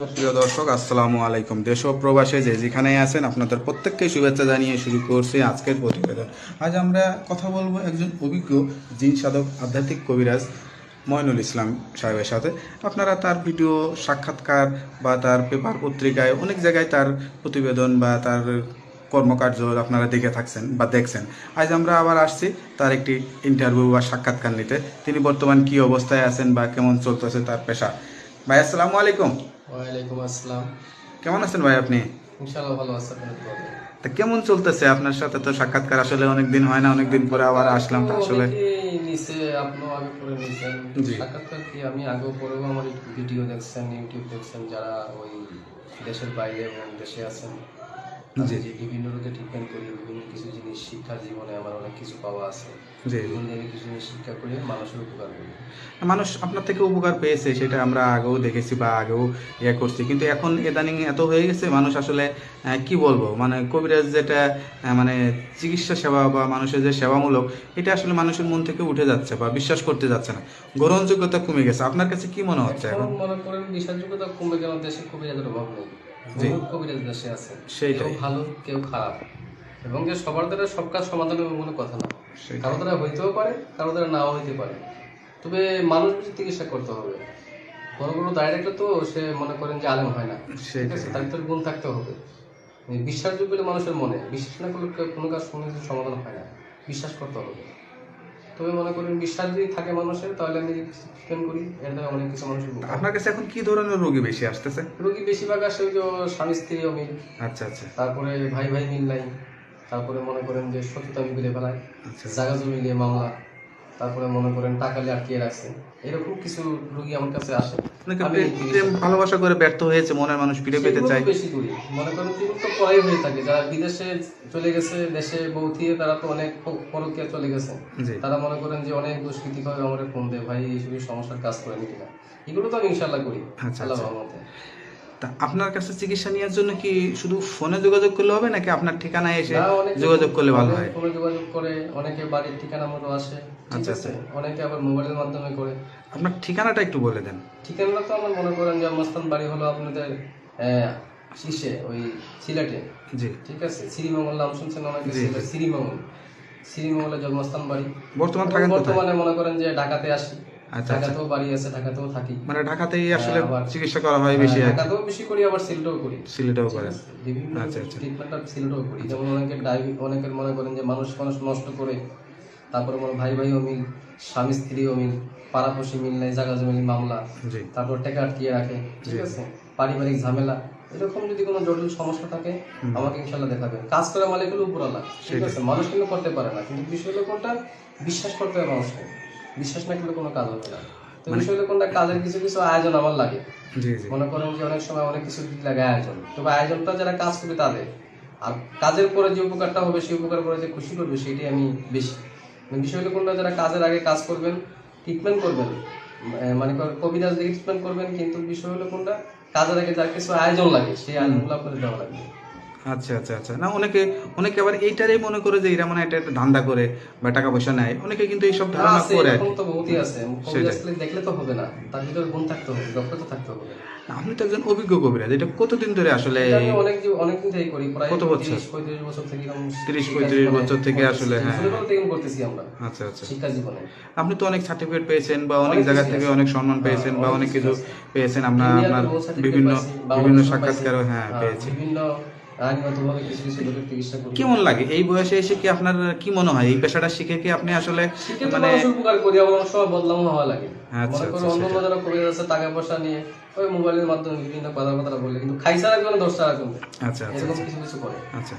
প্রিয় দর্শক, আসসালামু আলাইকুম। দেশ ও প্রবাসে যে যেখানেই আছেন, আপনাদের প্রত্যেককে শুভেচ্ছা জানিয়ে শুরু করছি আজকের প্রতিবেদন। আজ আমরা কথা বলব একজন অভিজ্ঞ জিন সাধক আধ্যাত্মিক কবিরাজ ময়নুল ইসলাম সাহেবের সাথে। আপনারা তার ভিডিও, সাক্ষাৎকার বা তার পেপার পত্রিকায় অনেক জায়গায় তার প্রতিবেদন বা তার কর্মকার্য আপনারা দেখে থাকছেন বা দেখছেন। আজ আমরা আবার আসছি তার একটি ইন্টারভিউ বা সাক্ষাৎকার নিতে। তিনি বর্তমান কি অবস্থায় আছেন বা কেমন চলতেছে তার পেশা। ভাই, আসসালামু আলাইকুম। ওয়ালাইকুম আসসালাম। কেমন আছেন ভাই আপনি? ইনশাআল্লাহ ভালো আছে? তা কেমন চলতেছে? আপনার সাথে তো সাক্ষাৎকার আসলে অনেক দিন হয় না অনেক দিন পরে আবার আসলাম তো আসলে। নিচে আপনিও আগে পরে নিছেন। সাক্ষাৎকার কি? আমি আগে পরেও আমার ভিডিও দেখছেন ইউটিউব দেখছেন যারা ওই দেশের বাইরে এবং দেশে আছেন। যে বিভিন্ন রোগে ট্রিটমেন্ট করি বিভিন্ন কিছু জিনিস শিক্ষার জীবনে আমার অনেক কিছু পাওয়া আছে। মানুষ আপনার থেকে উপকার পেয়েছে সেটা আমরা আগেও দেখেছি বা আগেও ইয়ে করছি। কিন্তু এখন ইদানিং এত হয়ে গেছে মানুষ আসলে কি বলব? মানে কবিরাজ যেটা মানে চিকিৎসা সেবা বা মানুষের যে সেবামূলক এটা আসলে মানুষের মন থেকে উঠে যাচ্ছে বা বিশ্বাস করতে যাচ্ছে না। গ্রহণযোগ্যতা কমে গেছে। আপনার কাছে কি মনে হচ্ছে এখন মনে করেন বিশ্বাসযোগ্যতা কমবে কেন দেশে কবিরাজের অভাব নেই। কবিরাজ দেশে আছে কেউ ভালো কেউ খারাপ। এবং যে সবার দ্বারা সব কাজ সমাধান হবে কোনো কথা না। কারও দ্বারা হইতেও পারে কারও দ্বারা নাও হইতে পারে। তবে মানুষ চিকিৎসা করতে হবে। বড় বড় ডাইরেক্টর তো সে মনে করেন যে আলেম হয় না। তার ভিতরে গুণ থাকতে হবে। বিশ্বাসযোগ্য মানুষের মনে বিশ্বাস না করলে কোনো কাজ কোনো সমাধান হয় না। বিশ্বাস করতে হবে। তবে মনে করেন বিশ্বাস যদি থাকে মানুষের তাহলে আমি ট্রিটমেন্ট করি এর দ্বারা অনেক কিছু মানুষের আপনার কাছে এখন কি ধরনের রোগী বেশি আসতেছে? রোগী বেশিরভাগ আসে ওই যে স্বামী স্ত্রী অমিল আচ্ছা আচ্ছা। তারপরে ভাই ভাই মিল নাই। তারপরে মনে করেন যে সততা মিলে ফেলায়। আচ্ছা। জায়গা জমি নিয়ে মামলা। তারপরে মনে করেন টাকা নিয়ে আটকিয়ে রাখছে। এরকম কিছু রোগী আমার কাছে আসে। অনেকে প্রেম- প্রেম ভালোবাসা করে ব্যর্থ হয়েছে মনের মানুষ ফিরে পেতে চায়। বেশি করি। মনে করেন যেগুলো তো পরাই হয়ে থাকে। যারা বিদেশে চলে গেছে দেশে বৌথিয়ে তারা তো অনেক পরকীয়া চলে গেছে। তারা মনে করেন যে অনেক দুষ্কৃতি করে আমার ফোন দেয় ভাই এইসব সমস্যার কাজ করে নি কিনা? এগুলো তো আমি ইনশাল্লাহ করি। আচ্ছা, আল্লাহ আচ্ছা। তা আপনার কাছে চিকিৎসা নেওয়ার জন্য কি শুধু ফোনে যোগাযোগ করলে হবে নাকি আপনার ঠিকানায় এসে যোগাযোগ করলে ভালো হয়? ফোনে যোগাযোগ করে অনেকে বাড়ির ঠিকানা মতো আসে আচ্ছা আচ্ছা, অনেকে আবার মোবাইলের মাধ্যমে করে। আপনার ঠিকানাটা একটু বলে দেন। ঠিকানা তো আমার মনে করেন যে মস্তান বাড়ি হলো আপনাদের ইসে ওই সিলেটে। জি। ঠিক আছে? শ্রীমঙ্গল নাম শুনছেন অনেকে? শ্রীমঙ্গল। শ্রীমঙ্গলে জন্মস্থান বাড়ি। বর্তমান বর্তমানে মনে করেন যে ঢাকাতে আসি। আচ্ছা, ঢাকাতেও বাড়ি আছে ঢাকাতেও থাকি। মানে ঢাকাতেই আসলে চিকিৎসা করা হয় বেশি ঢাকাতেও বেশি করি আবার সিলেটেও করি। সিলেটেও করেন। বিভিন্ন আচ্ছা, আচ্ছা। সিলেটেও করি। যেমন ডায়াবেটিস অনেকের মনে করেন যে মানুষ মানুষ নষ্ট করে তারপরে মনে ভাই ভাই অমিল স্বামী স্ত্রী অমিল পাড়াপড়শি মিল নেই জায়গা জমি মামলা তারপর টাকা আটকিয়ে রাখে ঠিক আছে? পারিবারিক ঝামেলা এরকম যদি কোনো জটিল সমস্যা থাকে আমাকে ইনশাল্লাহ দেখাবেন। কাজ করে মালিক হলো উপরালা ঠিক আছে? মানুষ কিন্তু করতে পারে না কিন্তু বিষয় হলো কোনটা? বিশ্বাস করতে হবে মানুষকে। বিশ্বাস না করলে কোনো কাজ হবে না। তো বিষয় হলো কোনটা কাজের কিছু কিছু আয়োজন আমার লাগে। মনে করেন যে অনেক সময় অনেক কিছু দিক লাগে আয়োজন। তবে আয়োজনটা যারা কাজ করবে তাদের। আর কাজের পরে যে উপকারটা হবে সেই উপকার করে যে খুশি করবে সেটাই আমি বেশি। মানে বিষয় হলো কোনটা যারা কাজের আগে কাজ করবেন ট্রিটমেন্ট করবেন। মানে কর- কবিরাজ দিয়ে ট্রিটমেন্ট করবেন কিন্তু বিষয় হলো কোনটা? কাজের আগে যার কিছু আয়োজন লাগে সেই আয়োজনগুলো আপনাদের দেওয়া লাগবে। আচ্ছা আচ্ছা আচ্ছা। না অনেকে অনেকে আবার এইটারই মনে করে যে এরা মানে এটা একটা ধান্দা করে বা টাকা পয়সা নেয়। অনেকে কিন্তু এইসব ধারণা করে। তো বহুতই আছে। খালি দেখলে তো হবে না। তার ভিতরে গুণ থাকতে হবে দক্ষতা থাকতে হবে। আপনি তো একজন অভিজ্ঞ কবিরাজ এটা কতদিন ধরে আসলে অনেক দিন- অনেক দিন থেকে করি প্রায় কত বছর? তিরিশ পঁয়ত্রিশ বছর থেকে 30 35 বছর থেকে আসলে, হ্যাঁ। করতেছি আমরা আচ্ছা আচ্ছা। শিক্ষা জীবনে। আপনি তো অনেক সার্টিফিকেট পেয়েছেন বা অনেক জায়গা থেকে অনেক সম্মান পেয়েছেন বা হ্যাঁ, অনেক কিছু পেয়েছেন। আপনার আপনার বিভিন্ন বিভিন্ন সাক্ষাৎকারও হ্যাঁ হ্যাঁ, পেয়েছি। বিভিন্ন আইনগতভাবে কিছু কিছু লোকের চিকিৎসা করি। কেমন লাগে? এই বয়সে এসে কি আপনার কি মনে হয়? এই পেশাটা শিখে কি আপনি আসলে মানে উপকার করি এবং সব বদলাম হওয়া লাগে। মনে করো অন্য অন্য যারা কবিরাজ আছে টাকা পয়সা নিয়ে ওই মোবাইলের মাধ্যমে বিভিন্ন কথা কথা বলে কিন্তু খাইসা রাখবে না দশটা রাখবে এরকম কিছু কিছু করে। আচ্ছা।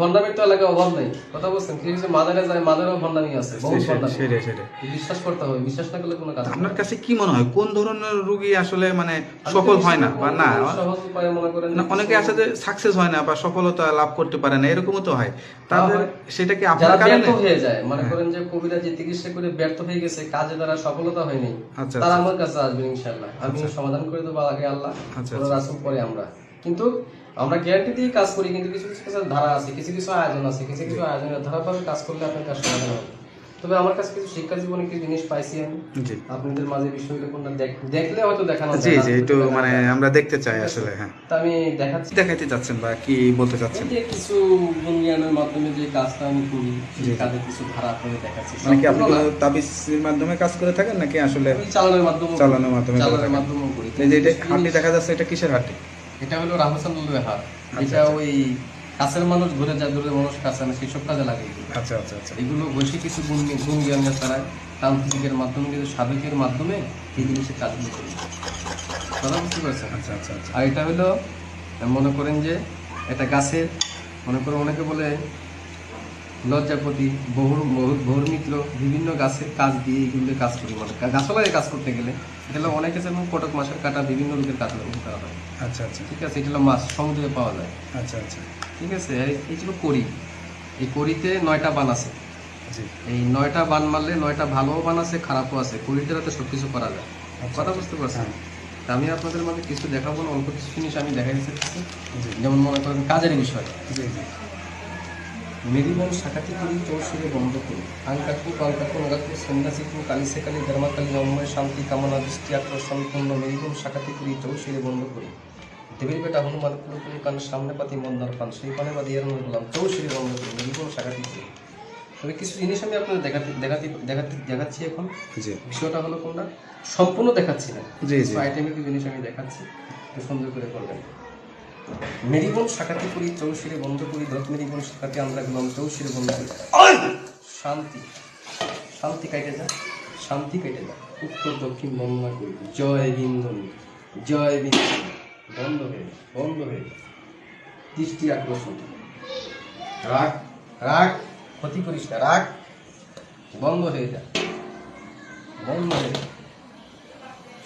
ভণ্ডামির তো এলাকায় অভাব নেই। কথা বলছেন কিছু কিছু মাদারে যায় মাদারেও ভণ্ডামি আছে বহু ভণ্ডামি। সেটাই সেটাই। বিশ্বাস করতে হবে বিশ্বাস না করলে কোনো কাজ আপনার কাছে কি মনে হয় কোন ধরনের রোগী আসলে মানে সফল হয় না বা না? সহজ উপায়ে মনে করেন না, অনেকে আছে যে সাকসেস হয় না বা সফলতা লাভ করতে পারে না এরকমও তো হয়। তাদের হয়। সেটা কি আপনার কারণে? হয়ে যায় মনে করেন যে কবিরা যে চিকিৎসা করে ব্যর্থ হয়ে গেছে কাজে তারা সফলতা হয়নি। তারা আমার কাছে আসবে ইনশাল্লাহ আমি সমাধান করে দেবো আগে আল্লাহ আচ্ছা, ওরা রাসুল পরে আমরা। কিন্তু আমরা গ্যারান্টি দিয়ে কাজ করি কিন্তু কিছু কিছু ধারা আছে কিছু কিছু আয়োজন আছে কিছু কিছু আয়োজনের ধারাভাবে কাজ করলে আপনার কাজ সমাধান হবে। তবে আমার কাছে কিছু শিক্ষা জীবনে কিছু জিনিস পাইছি আমি। আপনাদের মাঝে বিষয়গুলো কোনটা দেখ- দেখলে হয়তো দেখানো জি জি একটু মানে আমরা দেখতে চাই আসলে হ্যাঁ। তা আমি দেখাচ্ছি। দেখাইতে চাচ্ছেন বা কি বলতে চাচ্ছেন? যে কিছু গুণ জ্ঞানের মাধ্যমে যে কাজটা আমি করি জি। কাজে কিছু ধারা করে দেখাচ্ছি। মানে কি আপনি তাবিজের মাধ্যমে কাজ করে থাকেন নাকি আসলে চালানোর মাধ্যমে চালানোর মাধ্যমে চালানোর থাকেন। মাধ্যমেও করি। এই যে এটা হাঁটি দেখা যাচ্ছে এটা কিসের হাঁটি এটা হলো রামচন্দ্রের হাত আচ্ছা, এটা আচ্ছা। ওই কাছের মানুষ ঘুরে যায় দূরের মানুষ কাছে না সেসব কাজে লাগে। আচ্ছা আচ্ছা আচ্ছা। এগুলো বসে কিছু গুণ গুণ জ্ঞানের দ্বারা তান্ত্রিকের মাধ্যমে কিন্তু সাবেকের মাধ্যমে এই জিনিসের কাজগুলো করি। কথা বুঝতে পারছেন? আচ্ছা আচ্ছা আচ্ছা। আর এটা হলো মনে করেন যে এটা গাছের মনে করেন অনেকে বলে লজ্জাপতি বহুর বহুর মিত্র বিভিন্ন গাছের কাজ দিয়ে এগুলো কাজ করি মানে গাছপালায় কাজ করতে গেলে এটা হলো অনেকে যেমন কটক মাছের কাটা বিভিন্ন রোগের কাজ করা হয়। আচ্ছা আচ্ছা। ঠিক আছে এটা হলো মাছ সমুদ্রে পাওয়া যায়। আচ্ছা আচ্ছা। ঠিক আছে আর এই ছিল করি এই করিতে নয়টা বান আছে। এই নয়টা বান মারলে নয়টা ভালোও বান আছে খারাপও আছে। করিটার তো সব কিছু করা যায়। কথা বুঝতে পারছেন? তা আমি আপনাদের মাঝে কিছু দেখাবো না অল্প কিছু জিনিস আমি দেখাই দিচ্ছি যেমন মনে করেন কাজের বিষয়। আঙ্কাকু কঙ্কাকু নগাকু কালিসে কালি ধর্মাকালী অময় শান্তি কামনা দৃষ্টি আকর্ষণ পূর্ণ মেরিবন শাখাটি করি চৌশুরে বন্ধ করি দেবীর বেটা হনুমান কুলকুল কান সামনে পাতি মন্দার পান সেই পানে বা দিয়ে বললাম চৌশুরে বন্ধ করি মেরিবন শাখাটি করি তবে কিছু জিনিস আমি আপনাদের দেখাতে দেখাতে দেখাতে দেখাচ্ছি এখন। জি। বিষয়টা হলো কোনটা? সম্পূর্ণ দেখাচ্ছি না। জি জি। কিছু জিনিস আমি দেখাচ্ছি। সুন্দর করে করবেন মেরিবন শাখাতে করি চৌশিরে বন্ধ করি দত মেরিবন শাখাতে আমরা গেলাম চৌশিরে বন্ধ করি। শান্তি। শান্তি কাটে যা শান্তি কেটে যা। উত্তর দক্ষিণ বর্ণনা করি। জয় বিন্দনী জয় বিন্দনী বন্ধ হয়ে বন্ধ হয়ে। দৃষ্টি আকর্ষণ রাগ রাগ ক্ষতি করিস না রাগ। বন্ধ হয়ে যা। বন্ধ হয়ে যা।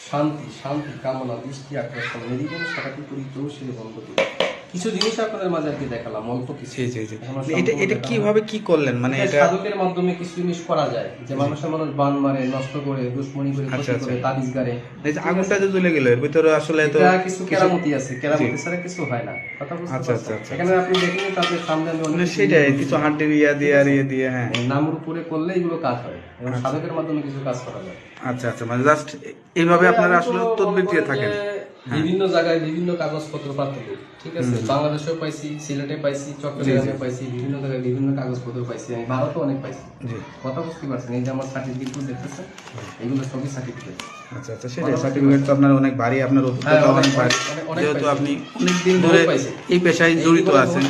শান্তি শান্তি কামনা দৃষ্টি আকর্ষণ মেরিবন শাখাটি করি চৌশিরে বন্ধ করি কিছু জিনিস আপনাদের মাঝে আর কি দেখালাম অল্প কিছু। জি জি এটা এটা কীভাবে কি করলেন? মানে এটা সাধকের মাধ্যমে কিছু জিনিস করা যায় যে মানুষের মানুষ বান মারে নষ্ট করে দুশ্মনী করে আচ্ছা, ক্ষতি করে আচ্ছা। তাবিজ গাড়ে এই যে আগুনটা যে জ্বলে গেল এর ভিতরে আসলে তো কিছু কেরামতি আছে কেরামতি ছাড়া কিছু হয় না। কথা বুঝতে আচ্ছা? আচ্ছা, আচ্ছা। এখানে আপনি দেখেন তাদের সামনে আমি অনেক মানে কিছু সেটাই কিছু হাড্ডির ইয়া দিয়ে আর ইয়ে দিয়ে হ্যাঁ। নামের উপরে করলে এগুলো কাজ হয় এবং সাধকের মাধ্যমে কিছু কাজ করা যায়। আচ্ছা আচ্ছা মানে জাস্ট এইভাবে আপনারা আসলে তদবির দিয়ে থাকেন। বিভিন্ন জায়গায় বিভিন্ন কাগজপত্র পাঠাবো ঠিক আছে? বাংলাদেশেও পাইছি সিলেটে পাইছি চট্টগ্রামে পাইছি বিভিন্ন জায়গায় বিভিন্ন কাগজপত্র পাইছি আমি ভারতেও অনেক পাইছি। কথা বুঝতে পারছেন? এই যে আমার সার্টিফিকেট দেখতেছেন এগুলো সবই সার্টিফিকেট আচ্ছা আচ্ছা সেটাই। সার্টিফিকেট তো আপনার অনেক ভারী আপনার অভিজ্ঞতা হ্যাঁ, অনেক অনেক, ভারী। অনেক, অনেক যেহেতু আপনি অনেক ধরে এই পেশায় জড়িত আছেন।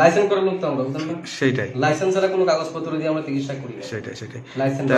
লাইসেন্স করার লোক তো আমরা বুঝলেন লাইসেন্স ছাড়া কোনো কাগজপত্র দিয়ে আমরা চিকিৎসা করি সেটাই সেটাই। লাইসেন্স তা